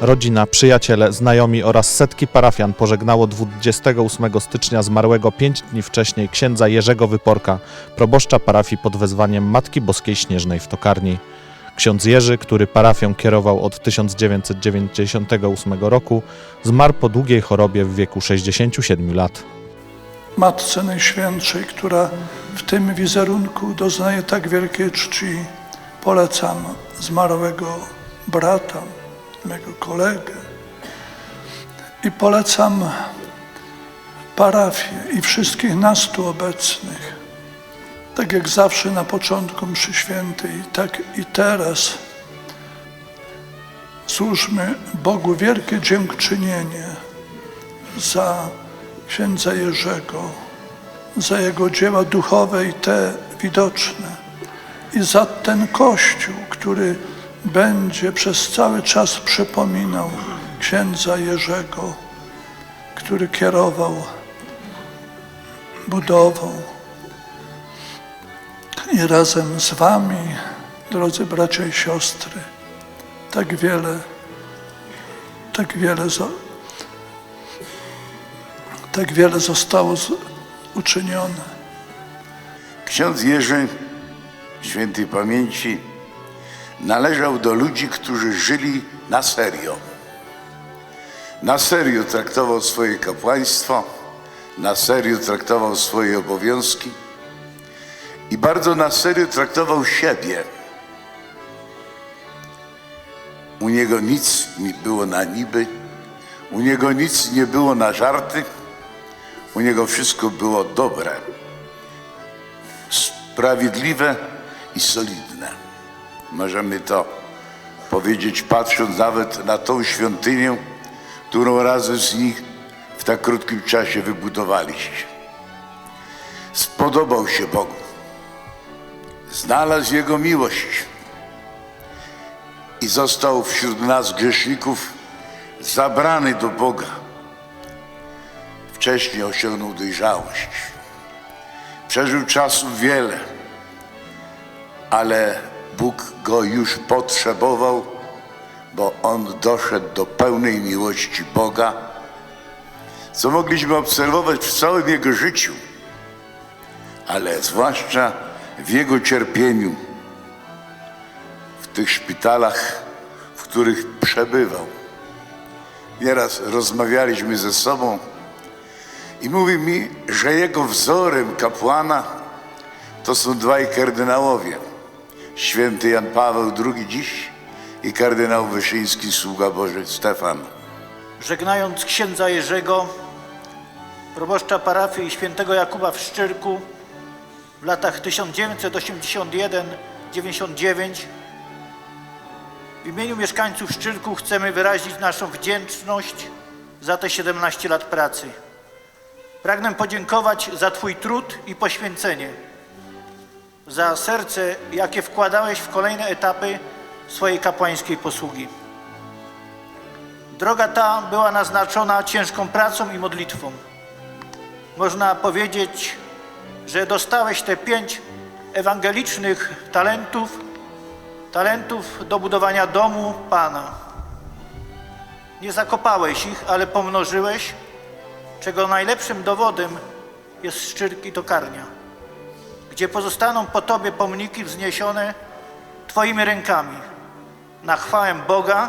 Rodzina, przyjaciele, znajomi oraz setki parafian pożegnało 28 stycznia zmarłego pięć dni wcześniej księdza Jerzego Wyporka, proboszcza parafii pod wezwaniem Matki Boskiej Śnieżnej w Tokarni. Ksiądz Jerzy, który parafią kierował od 1998 roku, zmarł po długiej chorobie w wieku 67 lat. Matce Najświętszej, która w tym wizerunku doznaje tak wielkiej czci, polecam zmarłego brata, mego kolegę. I polecam parafię i wszystkich nas tu obecnych. Tak jak zawsze na początku mszy świętej, tak i teraz. Złóżmy Bogu wielkie dziękczynienie za księdza Jerzego, za jego dzieła duchowe i te widoczne. I za ten Kościół, który będzie przez cały czas przypominał księdza Jerzego, który kierował budową. I razem z Wami, drodzy bracia i siostry, tak wiele, tak wiele tak wiele zostało uczynione. Ksiądz Jerzy świętej pamięci należał do ludzi, którzy żyli na serio. Na serio traktował swoje kapłaństwo, na serio traktował swoje obowiązki i bardzo na serio traktował siebie. U niego nic nie było na niby, u niego nic nie było na żarty, u niego wszystko było dobre sprawiedliwe i solidne. Możemy to powiedzieć, patrząc nawet na tą świątynię, którą razem z nich w tak krótkim czasie wybudowaliście. Spodobał się Bogu. Znalazł Jego miłość i został wśród nas grzeszników zabrany do Boga. Wcześniej osiągnął dojrzałość. Przeżył czasów wiele, ale Bóg go już potrzebował, bo on doszedł do pełnej miłości Boga, co mogliśmy obserwować w całym jego życiu, ale zwłaszcza w jego cierpieniu, w tych szpitalach, w których przebywał. Nieraz rozmawialiśmy ze sobą i mówi mi, że jego wzorem kapłana to są dwaj kardynałowie. Święty Jan Paweł II dziś i kardynał Wyszyński, sługa Boży Stefan. Żegnając księdza Jerzego, proboszcza parafii świętego Jakuba w Szczyrku w latach 1981-99 w imieniu mieszkańców Szczyrku chcemy wyrazić naszą wdzięczność za te 17 lat pracy. Pragnę podziękować za Twój trud i poświęcenie, za serce, jakie wkładałeś w kolejne etapy swojej kapłańskiej posługi. Droga ta była naznaczona ciężką pracą i modlitwą. Można powiedzieć, że dostałeś te pięć ewangelicznych talentów, talentów do budowania domu Pana. Nie zakopałeś ich, ale pomnożyłeś, czego najlepszym dowodem jest Szczyrk i Tokarnia, gdzie pozostaną po Tobie pomniki wzniesione Twoimi rękami na chwałę Boga,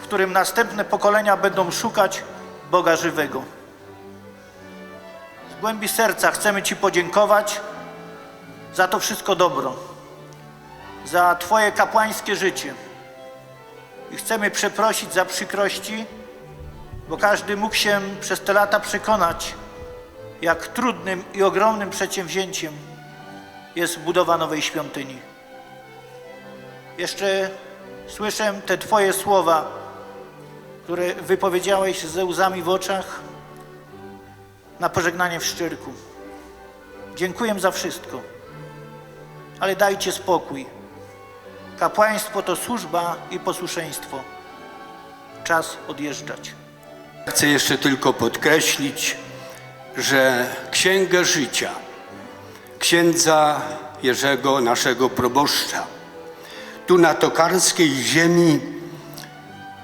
w którym następne pokolenia będą szukać Boga żywego. Z głębi serca chcemy Ci podziękować za to wszystko dobro, za Twoje kapłańskie życie. I chcemy przeprosić za przykrości, bo każdy mógł się przez te lata przekonać, jak trudnym i ogromnym przedsięwzięciem jest budowa nowej świątyni. Jeszcze słyszę te Twoje słowa, które wypowiedziałeś ze łzami w oczach na pożegnanie w Szczyrku. Dziękuję za wszystko, ale dajcie spokój. Kapłaństwo to służba i posłuszeństwo. Czas odjeżdżać. Chcę jeszcze tylko podkreślić, że Księgę Życia księdza Jerzego, naszego proboszcza, tu na tokarskiej ziemi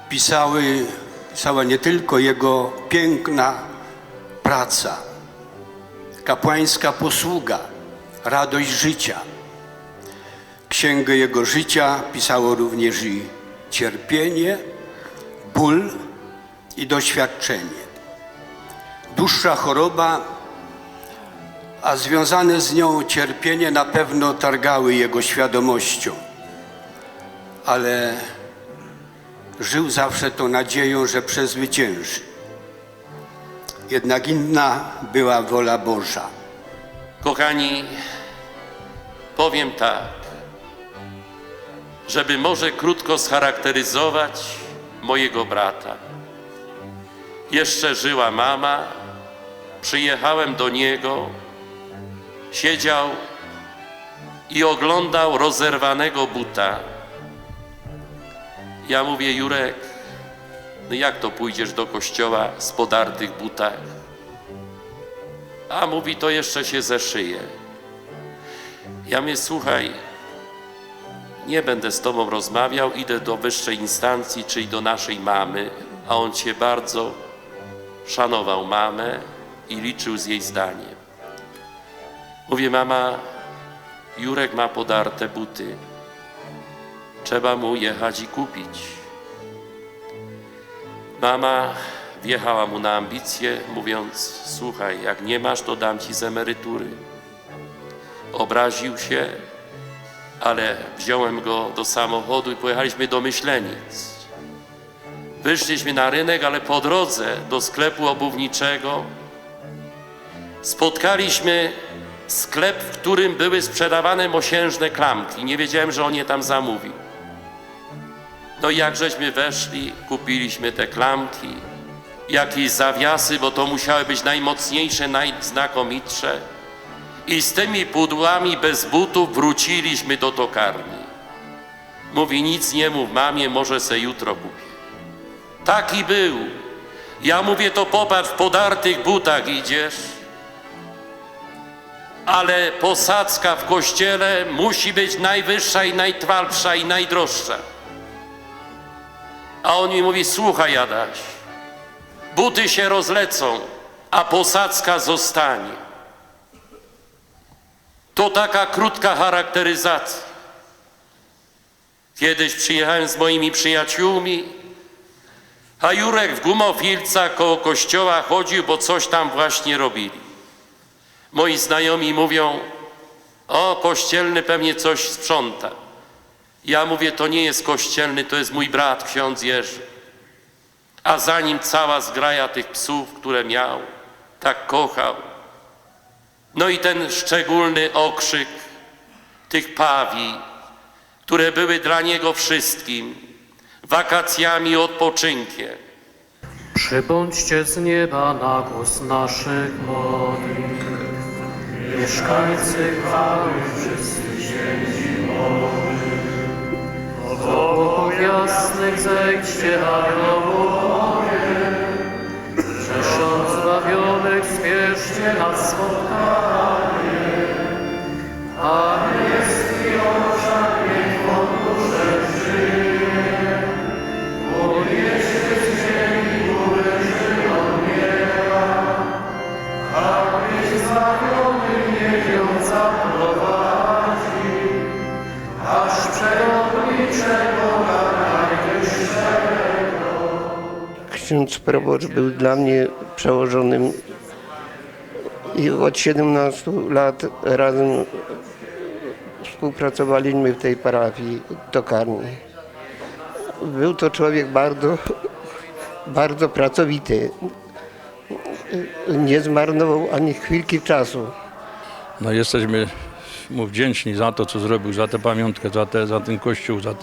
pisały, pisała nie tylko jego piękna praca, kapłańska posługa, radość życia. Księgę jego życia pisało również i cierpienie, ból i doświadczenie. Dłuższa choroba, a związane z nią cierpienie na pewno targały jego świadomością, ale żył zawsze tą nadzieją, że przezwycięży. Jednak inna była wola Boża. Kochani, powiem tak, żeby może krótko scharakteryzować mojego brata. Jeszcze żyła mama, przyjechałem do niego, siedział i oglądał rozerwanego buta. Ja mówię, Jurek, no jak to pójdziesz do kościoła z podartych butach? A mówi, to jeszcze się zeszyje. Ja mówię, słuchaj, nie będę z tobą rozmawiał, idę do wyższej instancji, czyli do naszej mamy, a on się bardzo szanował mamę i liczył z jej zdaniem. Mówię, mama, Jurek ma podarte buty. Trzeba mu jechać i kupić. Mama wjechała mu na ambicje, mówiąc: Słuchaj, jak nie masz, to dam ci z emerytury. Obraził się, ale wziąłem go do samochodu i pojechaliśmy do Myślenic. Wyszliśmy na rynek, ale po drodze do sklepu obuwniczego spotkaliśmy sklep, w którym były sprzedawane mosiężne klamki. Nie wiedziałem, że on je tam zamówił. No i jak żeśmy weszli, kupiliśmy te klamki, jakieś zawiasy, bo to musiały być najmocniejsze, najznakomitsze. I z tymi pudłami bez butów wróciliśmy do tokarni. Mówi, nic nie mów mamie, może se jutro kupię. Taki był. Ja mówię, to popatrz, w podartych butach idziesz, ale posadzka w kościele musi być najwyższa i najtrwalsza i najdroższa. A on mi mówi, słuchaj Adaś, buty się rozlecą, a posadzka zostanie. To taka krótka charakteryzacja. Kiedyś przyjechałem z moimi przyjaciółmi, a Jurek w gumofilcach koło kościoła chodził, bo coś tam właśnie robili. Moi znajomi mówią, o, kościelny pewnie coś sprząta. Ja mówię, to nie jest kościelny, to jest mój brat, ksiądz Jerzy. A za nim cała zgraja tych psów, które miał, tak kochał. No i ten szczególny okrzyk tych pawi, które były dla niego wszystkim, wakacjami odpoczynkiem. Przybądźcie z nieba na głos naszych modlitw. Mieszkańcy chwały wszyscy święci modlitw. Obok jasnych zejdźcie aniołowie. Rzesząc zbawionych spieszcie na spotkanie. A Proboszcz był dla mnie przełożonym i od 17 lat razem współpracowaliśmy w tej parafii tokarni. Był to człowiek bardzo, bardzo pracowity. Nie zmarnował ani chwilki czasu. No jesteśmy mu wdzięczni za to, co zrobił, za tę pamiątkę, za, te, za ten kościół, za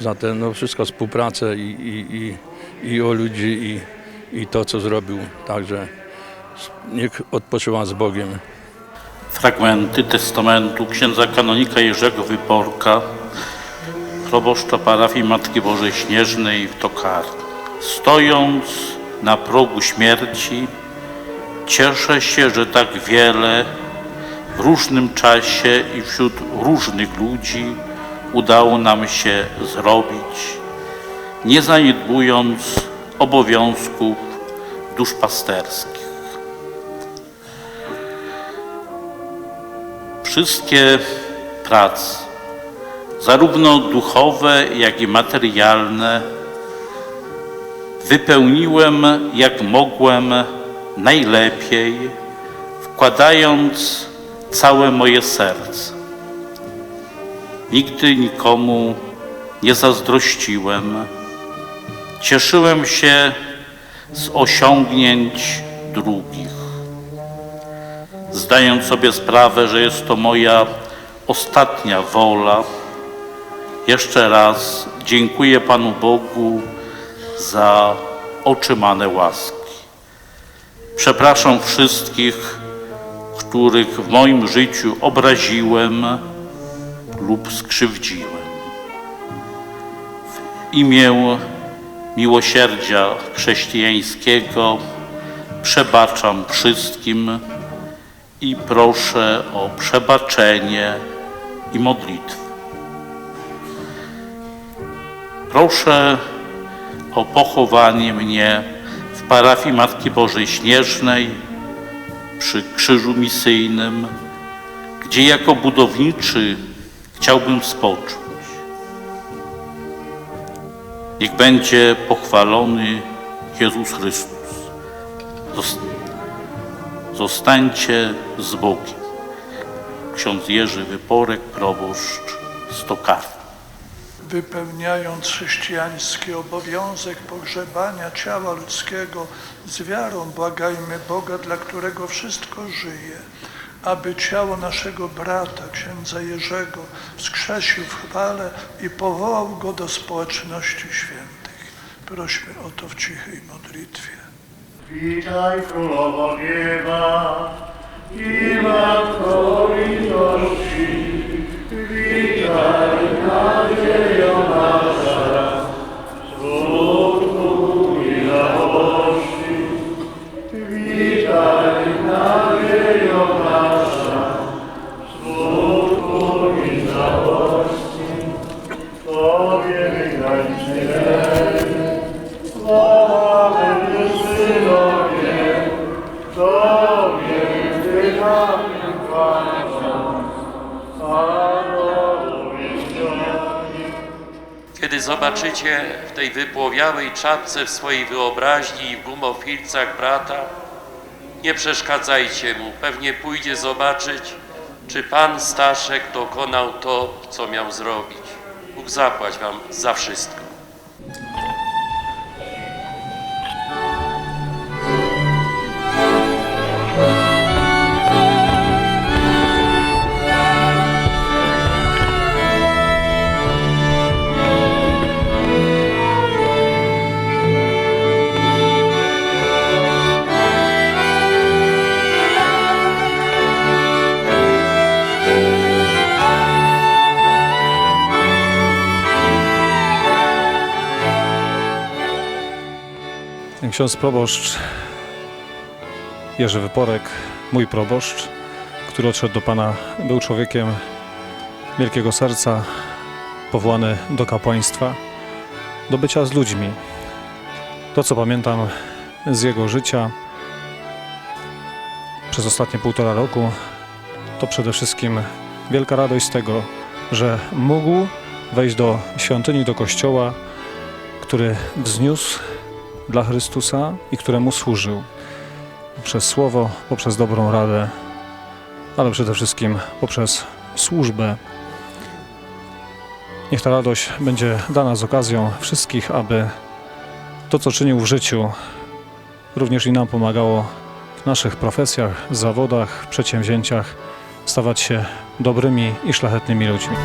za te no wszystko współpracę i, i, i, i o ludzi i, i to, co zrobił. Także niech odpoczywa z Bogiem. fragmenty testamentu księdza kanonika Jerzego Wyporka, proboszcza parafii Matki Bożej Śnieżnej w Tokarni. Stojąc na progu śmierci, cieszę się, że tak wiele w różnym czasie i wśród różnych ludzi udało nam się zrobić, nie zaniedbując obowiązków duszpasterskich. Wszystkie prace, zarówno duchowe, jak i materialne, wypełniłem jak mogłem najlepiej, wkładając całe moje serce. Nigdy nikomu nie zazdrościłem. Cieszyłem się z osiągnięć drugich. Zdając sobie sprawę, że jest to moja ostatnia wola, jeszcze raz dziękuję Panu Bogu za otrzymane łaski. Przepraszam wszystkich, których w moim życiu obraziłem lub skrzywdziłem. W imię miłosierdzia chrześcijańskiego przebaczam wszystkim i proszę o przebaczenie i modlitwę. Proszę o pochowanie mnie w parafii Matki Bożej Śnieżnej przy Krzyżu Misyjnym, gdzie jako budowniczy chciałbym spocząć. Niech będzie pochwalony Jezus Chrystus. Zos- Zostańcie z Bogiem. Ksiądz Jerzy Wyporek, proboszcz Stokarni. wypełniając chrześcijański obowiązek pogrzebania ciała ludzkiego z wiarą, błagajmy Boga, dla którego wszystko żyje, aby ciało naszego brata, księdza Jerzego, wskrzesił w chwale i powołał go do społeczności świętych. Prośmy o to w cichej modlitwie. Witaj królowo nieba i matko litości. Witaj nadziejo nasza, zobaczycie w tej wypłowiałej czapce w swojej wyobraźni i w gumofilcach brata, nie przeszkadzajcie mu, pewnie pójdzie zobaczyć, czy pan Staszek dokonał to, co miał zrobić. Bóg zapłać wam za wszystko. Ksiądz proboszcz Jerzy Wyporek, mój proboszcz, który odszedł do Pana, był człowiekiem wielkiego serca, powołany do kapłaństwa, do bycia z ludźmi. To, co pamiętam z jego życia przez ostatnie półtora roku, to przede wszystkim wielka radość z tego, że mógł wejść do świątyni, do kościoła, który wzniósł dla Chrystusa i któremu służył. Poprzez słowo, poprzez dobrą radę, ale przede wszystkim poprzez służbę. Niech ta radość będzie dana z okazją wszystkich, aby to, co czynił w życiu, również i nam pomagało w naszych profesjach, zawodach, przedsięwzięciach stawać się dobrymi i szlachetnymi ludźmi.